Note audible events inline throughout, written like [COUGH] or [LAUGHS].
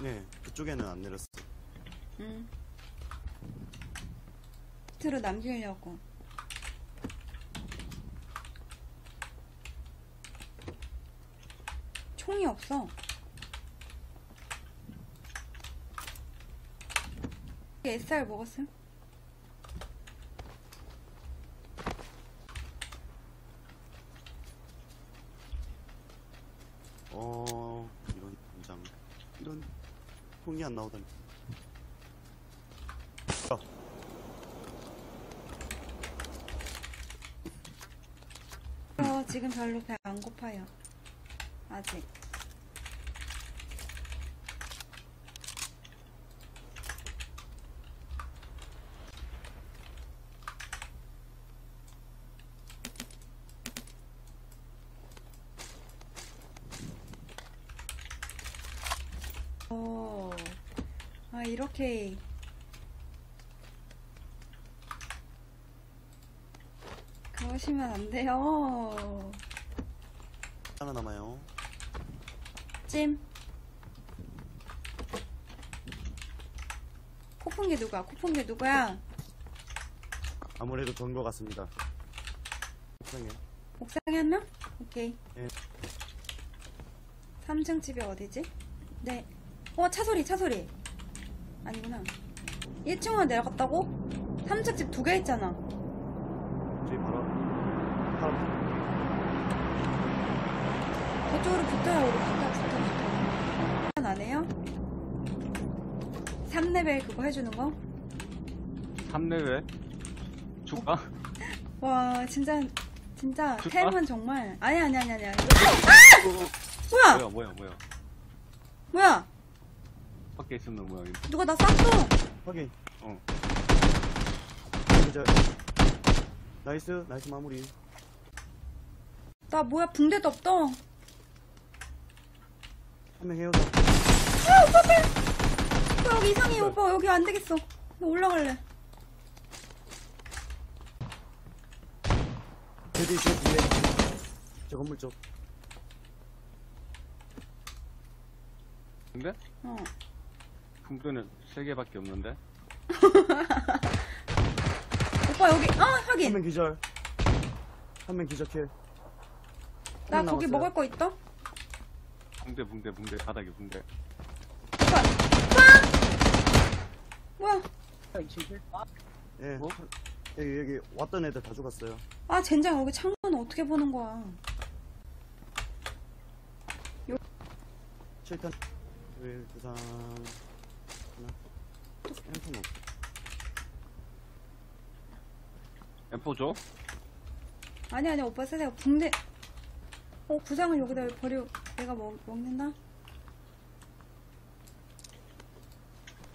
네, 그쪽에는 안 내렸어. 응. 밑으로 남기려고. 총이 없어. SR 먹었어요? 어, 이런 공장. 이런 통이 안 나오다니. 아, 저 지금 별로 배 안 고파요. 아직. 어, 아, 이렇게. 그러시면 안 돼요. 하나 남아요. 찜. 코푼 게 누구야? 코푼 게 누구야? 아무래도 전것 같습니다. 한 명? 오케이. 네. 3층 집이 어디지? 네. 어, 차 소리, 차 소리. 아니구나. 1층으로 내려갔다고? 3층 집 두 개 있잖아. 저희 바로, 바로, 저쪽으로 붙어요, 우리 붙어, 붙어, 붙어. 안 해요? 3레벨 그거 해주는 거? 3레벨? 줄까? [LAUGHS] 와, 진짜, 진짜, 줄까? 템은 정말. 아니, 아니, 아니, 아니. 아니. 어, 뭐야? 뭐야 뭐야 뭐야 뭐야? 밖에 있으면 뭐야 이거. 누가 나 쐈어? 확인. 어. 이제, 나이스, 나이스 마무리. 나 뭐야, 붕대도 없다. 한명 헤어져. 오빠 여기 이상해 오빠 여기 안 되겠어 나 올라갈래 저기, 저 뒤에. 저 건물 쪽. 근데 어 붕대는 3개밖에 없는데 [LAUGHS] 오빠 여기 아한 확인 명 기절. 한 명 기절 킬. 나 거기 남았어요. 먹을 거 있다 붕대 붕대 붕대 바닥에 붕대 오빠 쏴 뭐야 예. 뭐? 여기, 여기 왔던 애들 다 죽었어요. 아 젠장 여기 창문 어떻게 보는 거야 칠탄, 왜, 부상, 하나. 핸폰 없어. M4 줘? 아니 아니 오빠 쓰세요 붕대 어 구상을 여기다 왜 버려. 내가 먹, 먹는다?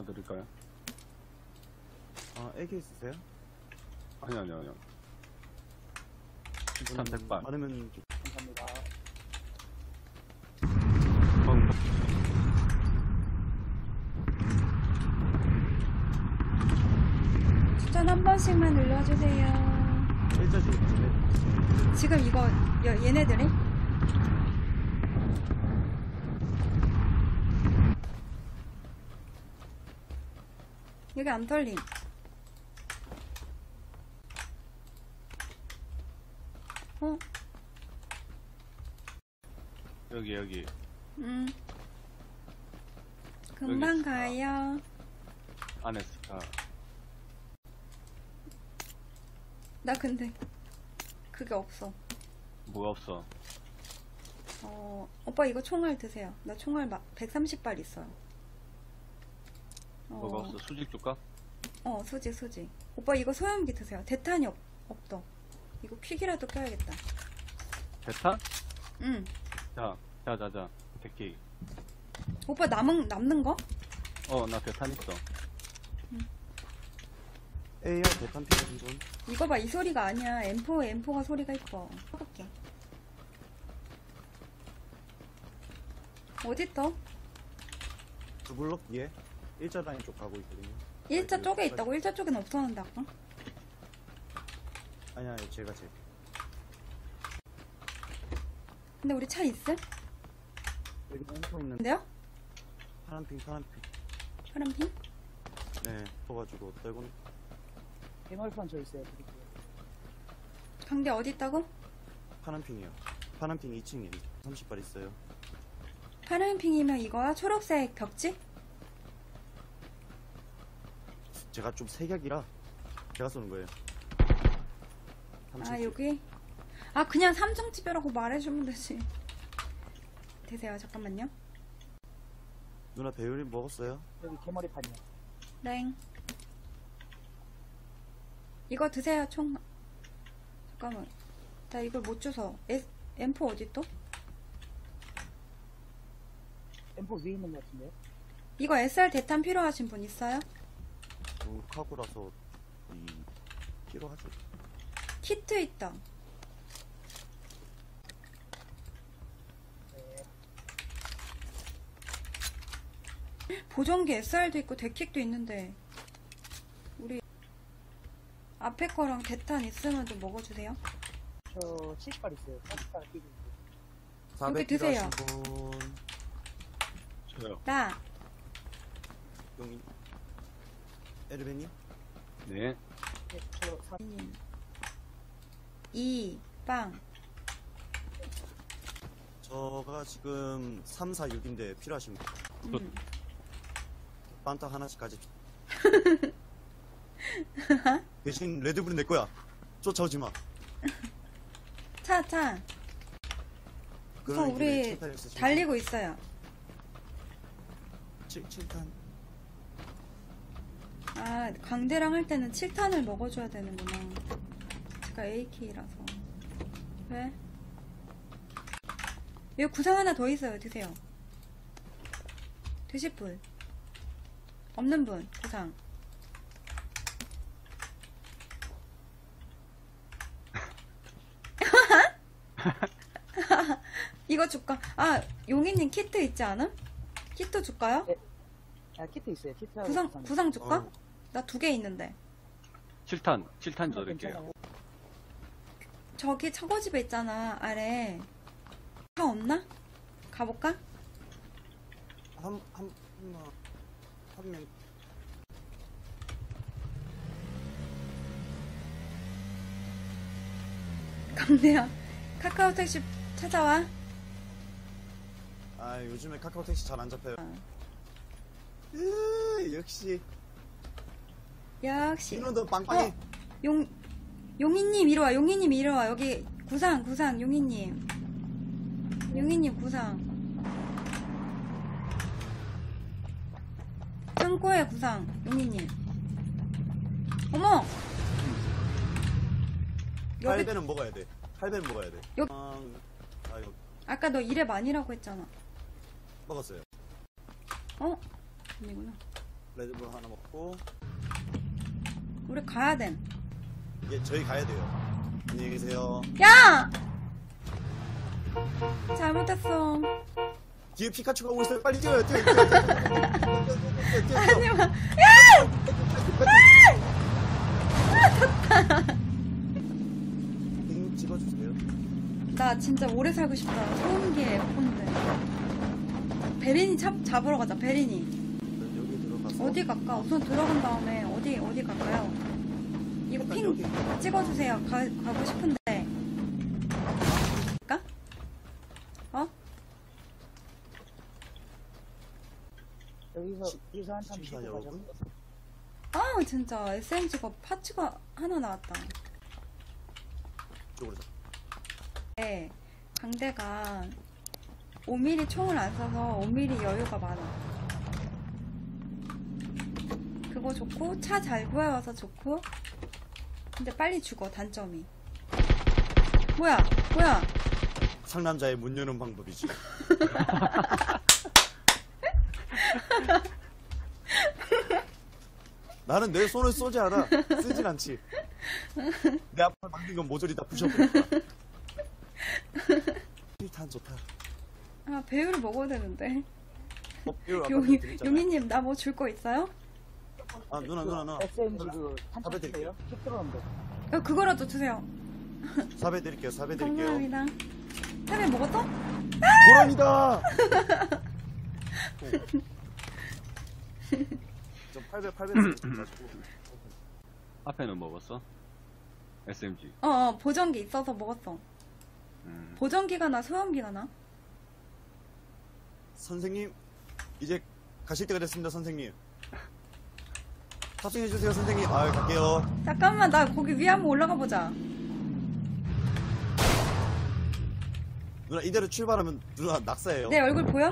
드릴까요? 아, AK 있으세요? 아니 아니 아니요. 비슷한 백발 많으면 좀- 방 추천 한 번씩만 눌러주세요. 일자지. 지금 이거 여- 얘네들이 여기 안 털림. 어? 여기 여기. 음. 금방 있어. 가요. 안에 스카 나 근데 그게 없어. 뭐가 없어? 어 오빠 이거 총알 드세요. 나 총알 막 130발 있어요. 어, 뭐가 없어 수직 줄까? 어, 수지, 수지. 오빠 이거 소염기 드세요. 대탄이 없, 없어. 이거 퀵이라도 껴야겠다. 대탄? 응. 자, 자, 자, 자. 대기. 오빠 남은, 남는 거? 어, 나 대탄 있어. AR 대탄 필요한 분. 이거 봐, 이 소리가 아니야. M4, M4가 소리가 이뻐. 해볼게. 어딨어? 두 블록 뒤에 일자 라인 쪽 가고 있거든요. 일자 쪽에 있다고? 일자 쪽에는 없었는데, 아까? 아니 아니 제가 제. 근데 우리 차 있음? 여기 멈춰 있는 근데요? 파란 핑 파란 핑. 파란 핑? 네. 떠가지고 떨고 개멀판 저 있어요. 드릴게요. 강대 어디 있다고? 파란 핑이요. 파란 핑 2층에 30발 있어요. 파란 핑이면 이거야? 초록색 벽지? 제가 좀 세격이라 제가 쏘는 거예요. 아, 30. 여기? 아, 그냥 삼성집이라고 말해주면 되지. 되세요, 잠깐만요. 누나 배율이 먹었어요? 여기 개머리판이요. 땡. 이거 드세요, 총. 잠깐만. 나 이걸 못 줘서. S, M4 어디 또? M4 위에 있는 것 같은데요? 이거 SR 대탄 필요하신 분 있어요? 음, 카구라서 이 필요하죠. 키트 있다. 보정기 SR도 있고 데킥도 있는데 우리 앞에 거랑 대탄 있으면 좀 먹어주세요. 저 70발 있어요. 40발 끼고 있어요. 400 드세요. 필요하신 분 저요. 나 용인 에르베님 네. 네, 저 4, 이, 빵. 저가 지금 3, 4, 6인데 필요하신 분 음. 반타 하나씩까지 [LAUGHS] 대신 레드불은 내 거야 쫓아오지 마 차, 차. 우선 그런 우리 길에 칠탄 있으신 달리고 있어요. 분? 칠, 칠탄 아, 강대랑 할 때는 7탄을 먹어줘야 되는구나. 제가 AK라서. 왜? 여기 구상 하나 더 있어요. 드세요. 드실 분. 없는 분. 구상. 이거 줄까? 아, 용희님 키트 있지 않음? 키트 줄까요? 아, 키트 있어요. 구상, 구상. 구상 줄까? 어, 나 두 개 있는데. 7탄, 7탄 아, 드릴게요. 괜찮아요. 저기 처거집에 있잖아 아래 차 없나? 가볼까? 한, 한, 한, 한 명. 강대야 카카오 택시 찾아와 아, 요즘에 카카오 택시 잘 안 잡혀요. 어. 으, 역시. 역시 인원도 빵빵해. 어. 용 용희님 이리 와 용희님 이리 와 여기 구상 구상 용희님 용희님 구상 창고에 구상 용희님 어머 여기 할배는 먹어야 돼. 할배는 먹어야 돼. 여기- 아, 아, 이거 아까 너 일에 많이라고 했잖아 먹었어요. 어? 아니구나 레드불 하나 먹고. 우리 가야 됨 이제 저희 가야 돼요. 안녕히 계세요. 야! 잘못했어. 뒤에 피카츄가 오고 있어요. 빨리 뛰어요. 뛰어, 뛰어, 뛰어, 뛰어, 뛰어, 뛰어, 뛰어, 뛰어. 아니, 마. 링 찍어주세요. 나 진짜 오래 살고 싶다. 소음기에 F인데. 베린이 잡, 잡으러 가자, 베린이. 여기 들어가서. 어디 갈까? 우선 들어간 다음에 어디, 어디 갈까요? 이거 핑 여기. 찍어주세요. 가, 가고 싶은데. 갈까? 어? 여기서, 시- 여기서 한참 쉬고 가죠. 여러분. 아, 진짜. SMG가 파츠가 하나 나왔다. 쪽으로 자. 네, 강대가 5mm 총을 안 써서 5mm 여유가 많아. 그거 좋고 차 잘 구해와서 좋고 근데 빨리 죽어 단점이. 뭐야 뭐야 상남자의 문 여는 방법이지. [LAUGHS] 나는 내 손을 쏘지 않아. 쓰진 않지. 내 앞에 막는 건 모조리 다 부셔버렸다. 실탄 좋다. 아, 배율을 먹어야 되는데. 어, 용이. 용이님, 나 뭐 줄 거 있어요? 아, 누나, 누나, 누나. SMG 그 탄창 사배 드릴게요. 킥 들어간다. 어, 그거라도 주세요. [LAUGHS] 사배 드릴게요, 사배 드릴게요. 감사합니다. 사배 [LAUGHS] [LAUGHS] 먹었어? 고라니다! 좀 800, 800 가지고. 앞에는 먹었어? SMG. 어, 어, 보정기 있어서 먹었어. 음. 보정기가 나, 소형기가 나? 선생님, 이제 가실 때가 됐습니다, 선생님. 탑승해주세요, 선생님. 아 갈게요. 잠깐만, 나 거기 위에 한번 올라가 보자. 누나, 이대로 출발하면 누나 낙사예요. 내 얼굴 보여?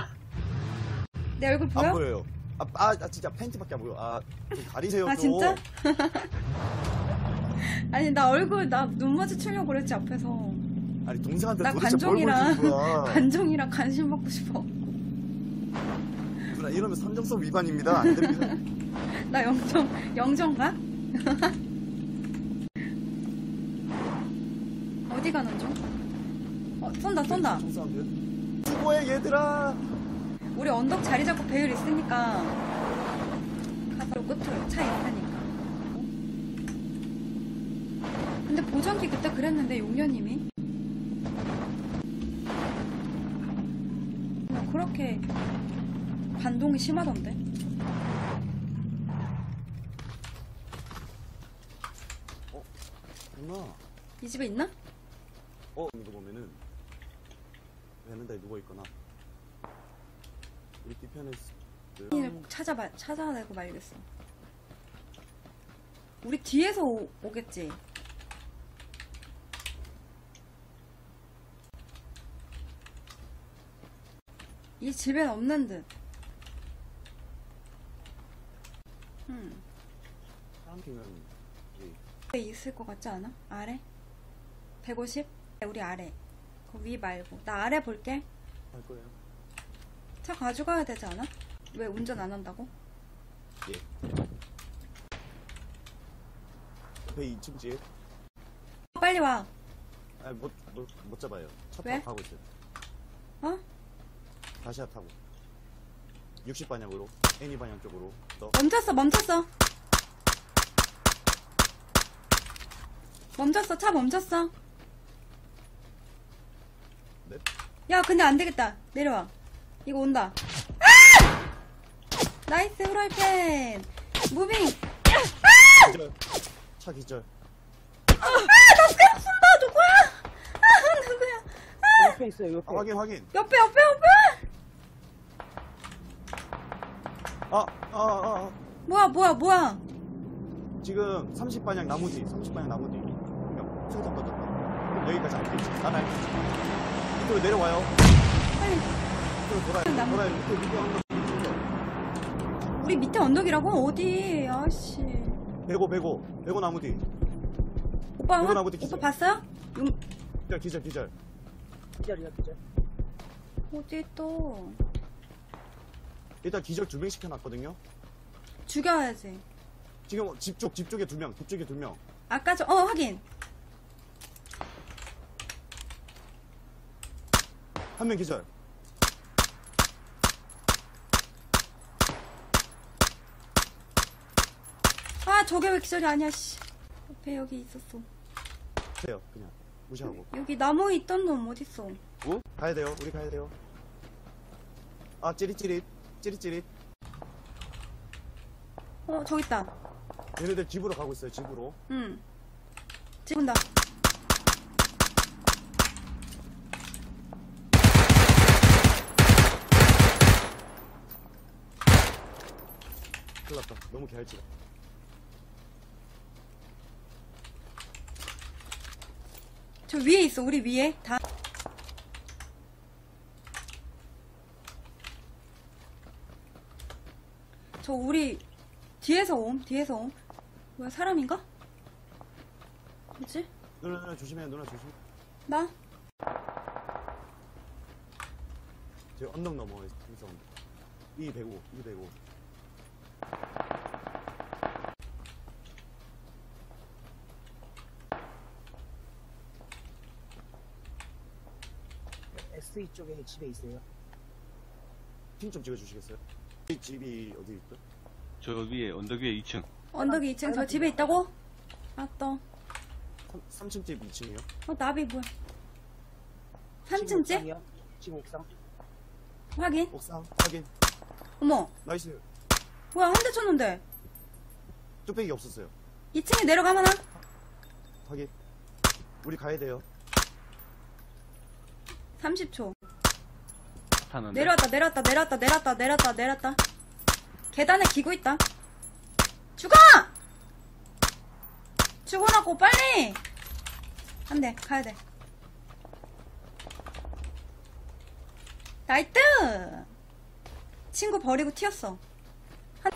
내 얼굴 보여? 안 보여요. 아, 아, 아, 진짜 팬티밖에 안 보여. 아, 좀 가리세요, 아, 좀. 진짜? [LAUGHS] 아니, 나 얼굴, 나 눈 마주치려고 그랬지, 앞에서. 아니, 동생한테 나 도대체 뭘 관종이랑, 보여줄 거야. [LAUGHS] 관종이랑 관심 받고 싶어. 누나, 이러면 선정성 위반입니다. 안 됩니다. [LAUGHS] 나 영정, 영정 가? 어디 가는 중? 어, 쏜다, 쏜다. 총사람들. 수고해, 얘들아! 우리 언덕 자리 잡고 배율 있으니까. 가서 끝으로 차 있으니까. 근데 보정기 그때 그랬는데, 용녀님이. 나 그렇게 반동이 심하던데. 누나. 이 집에 있나? 어, 이거 보면은 베란다에 누워 있거나 우리 뒤편에 있- 이를 꼭 찾아봐, 찾아내고 말겠어. 우리 뒤에서 오, 오겠지? 이 집엔 없는 듯. 음, 사람핑은 왜 있을 것 같지 않아? 아래? 150? 우리 아래. 그 위 말고. 나 아래 볼게. 할 거예요. 차 가져가야 되지 않아? 왜 운전 안 한다고? 옆에 2층 집. 빨리 와. 아니 못, 못, 못 잡아요. 차 왜? 타고 있어요. 어? 다시야 타고. 60 방향으로 애니 방향 쪽으로 또 멈췄어, 멈췄어. 멈췄어, 차 멈췄어. 네? 야, 근데 안 되겠다. 내려와. 이거 온다. 아! 나이스 후라이팬. 무빙. 기절. 차 기절. 아, 나 그냥 쏜다. 누구야? 아, 누구야? 옆에 있어요, 옆에. 아, 확인 확인. 옆에, 옆에, 옆에. 아, 아, 아, 아. 뭐야, 뭐야, 뭐야. 지금 30방향 나무 뒤, 30방향 나무 뒤. 수류탄 던졌다. 그럼 여기까지 알겠지. 난 알겠지. 이쪽으로 내려와요. 빨리. 이쪽으로 돌아요. 돌아요. 밑에 밑에 언덕. 우리 밑에 언덕이라고? 어디? 아씨. 배고 배고 배고 나무 뒤. 오빠, 화- 나무 뒤 오빠 기절. 봤어요? 용, 기절 기절 기절. 기절이야, 기절. 어디 또. 일단 기절 두 명 시켜놨거든요. 죽여야지. 지금 집 쪽, 집 쪽에 두 명, 집 쪽에 두 명. 아까 저, 어, 확인. 한 명 기절. 아, 저게 왜 기절이 아니야, 씨. 옆에 여기 있었어. 돼요, 그냥. 무시하고. 여기 나무에 있던 놈 어딨어? 가야 돼요, 우리 가야 돼요. 아, 찌릿찌릿. 찌릿찌릿. 어, 저기 있다. 얘네들 집으로 가고 있어요, 집으로. 응. 찍은다. 큰일 났다. 너무 개할지다. 저 위에 있어. 우리 위에. 다. 저 우리 뒤에서 옴. 뒤에서 옴. 뭐야 사람인가? 뭐지? 누나 누나 조심해. 누나 조심. 나? 저 언덕 넘어. 있어. 205. 205. SE 쪽에 집에 있어요. 핑 좀 찍어주시겠어요? 이 집이 어디 있죠? 저 위에, 언덕 위에 2층. 언덕이 2층 저 집에 있다고? 아, 또. 3, 층 집 2층이요? 어, 나비 뭐야? 3층 집? 지금 옥상. 확인. 옥상 확인 어머, 나이스 뭐야, 한 대 쳤는데. 뚝배기 없었어요 2층에 내려가면 한? 확인 우리 가야 돼요 30초. 타는데. 내려왔다, 내려왔다, 내려왔다, 내려왔다, 내려왔다, 내려왔다. 계단에 기고 있다. 죽어! 죽어라고, 빨리! 안 돼, 가야 돼. 나이트! 친구 버리고 튀었어. 한...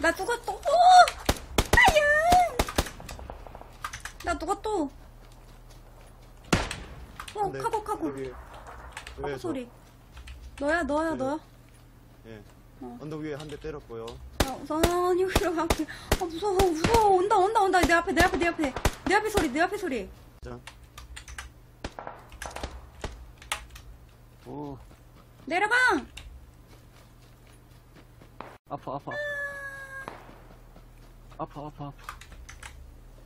나 누가 또, 오! 아야! 나 누가 또, 어, 근데 카고, 카고. 카고 위에서, 소리. 너야, 너야, 네. 너야. 예 어. 언덕 위에 한 대 때렸고요 아, 우선 여기로 갈게. 아, 무서워, 무서워. 온다, 온다, 온다. 내 앞에, 내 앞에, 내 앞에. 내 앞에 소리, 내 앞에 소리. 자 오, 내려가! 아파, 아파. 아파, 아파, 아파.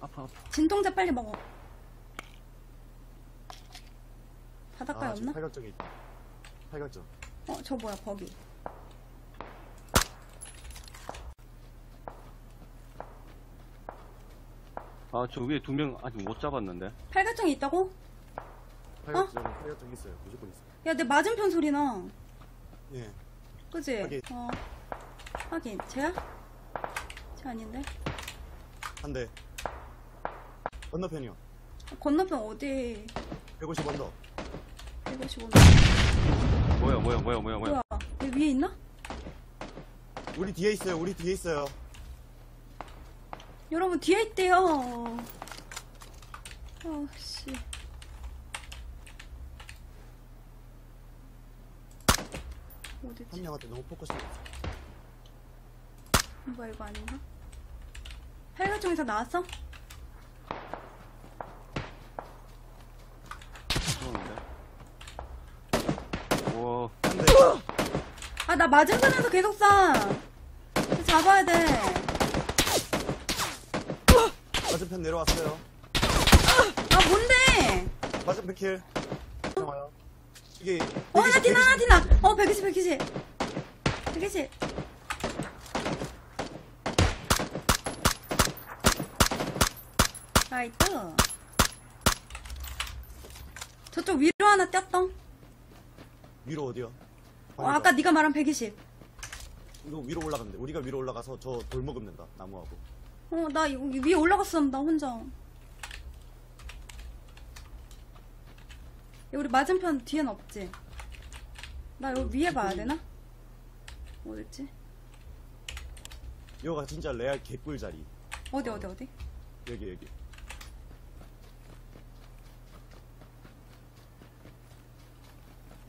아파, 아파. 진통제 빨리 먹어. 바닷가에 아, 없나? 팔각정이 있다 팔각정 어, 저 뭐야, 버기. 아, 저 위에 두 명 아직 못 잡았는데. 팔각정이 있다고? 팔각정 팔각정 있어요 무조건 있어요 야, 내 맞은편 소리 나. 예 그지? 확인. 어. 확인. 쟤야? 쟤 아닌데? 한 대 건너편이요 건너편 어디? 150 언덕 155. 뭐야, 뭐야, 뭐야, 뭐야, 뭐야. 뭐야? 얘 위에 있나? 우리 뒤에 있어요 우리 뒤에 있어요 여러분, 뒤에 있대요. 아 씨. 어디지? 한 명한테 너무 포커싱 뭐야 이거 아닌가? 팔각정에서 나왔어? 무서운데. 오, 한대 아 나 맞은편에서 계속 쏴 잡아야 돼. 맞은편 내려왔어요. 아 뭔데? 맞은편 킬. 좋아요. 이게 어 하나 120, 티나 하나 120. 티나 어 120, 120 120 나이트 저쪽 위로 하나 뛰었던? 위로 어디요? 어, 아까 네가 말한 120 이거 위로 올라가면 돼. 우리가 위로 올라가서 저 돌 먹으면 된다. 나무하고. 어, 나 이거 위에 올라갔어, 나 혼자. 야, 우리 맞은편 뒤엔 없지? 나 여기 위에 봐야 되나? 어딨지? 이거가 진짜 레알 개꿀 자리. 어디, 어디, 어디? 여기 여기.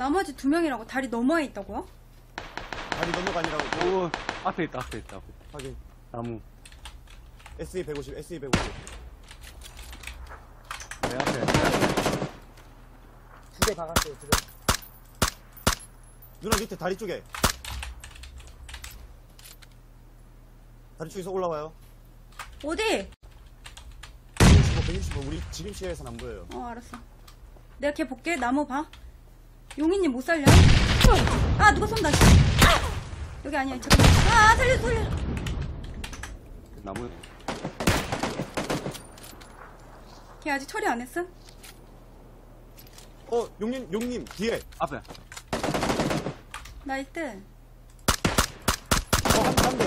나머지 두 명이라고 다리 너머에 있다고요? 다리 넘어가니라고. 오, 앞에 있다, 앞에 있다. 앞에. 확인. 나무. SE 150, SE 150. 내 앞에. 두대 박았어요, 두 대. 누나 밑에 다리 쪽에. 다리 쪽에서 올라와요. 어디? 165, 165. 우리 지금 시야에선 안 보여요. 어, 알았어. 내가 걔 볼게. 나무 봐. 용인님 못 살려? 아, 누가 쏜다. 씨. 여기 아니야. 잠깐만. 아, 살려, 살려. 나무. 걔 아직 처리 안 했음? 어, 용님, 용님, 뒤에. 앞에. 나이트. 어, 한, 한 대.